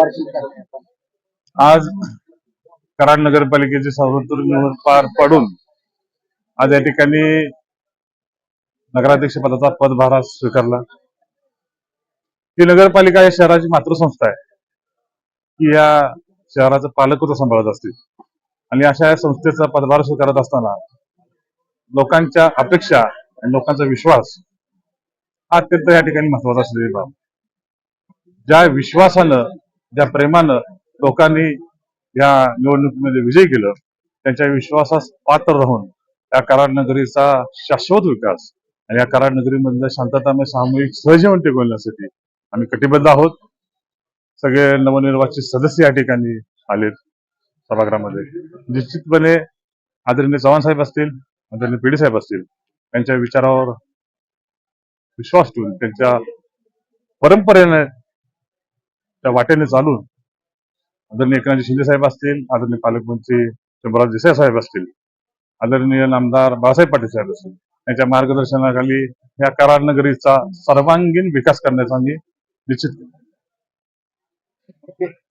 आज कराड नगरपालिकेची सर्वोत्तर निवड पार पडून आज या ठिकाणी नगराध्यक्ष पदाचा पदभार स्वीकारला. ही नगरपालिका या शहराची मातृसंस्था आहे. की या शहराचं पालकत्व सांभाळत असते. आणि अशा या संस्थेचा पदभार स्वीकारत असताना लोकांच्या अपेक्षा आणि लोकांचा विश्वास हा अत्यंत या ठिकाणी महत्त्वाचा असलेली बाब. ज्या विश्वासानं ज्या प्रेमानं लोकांनी या निवडणुकीमध्ये विजय केलं त्यांच्या विश्वासास पात्र राहून या कराड नगरीचा शाश्वत विकास आणि या कराड नगरीमधल्या शांततामय सामूहिक सहजीवन टिकवण्यासाठी आम्ही कटिबद्ध आहोत. सगळे नवनिर्वाचित सदस्य या ठिकाणी आलेत सभागृहामध्ये. निश्चितपणे आदरणीय चव्हाण साहेब असतील आदरणीय पिढी साहेब असतील त्यांच्या विचारावर विश्वास ठेवून त्यांच्या परंपरेने त्या वाटेने चालून आदरणीय एकनाथजी शिंदे साहेब असतील आदरणीय पालकमंत्री शंभराज देसाई साहेब असतील आदरणीय आमदार बाळासाहेब पाटील साहेब असतील यांच्या मार्गदर्शनाखाली या कराड नगरीचा सर्वांगीण विकास करण्याचा आम्ही निश्चित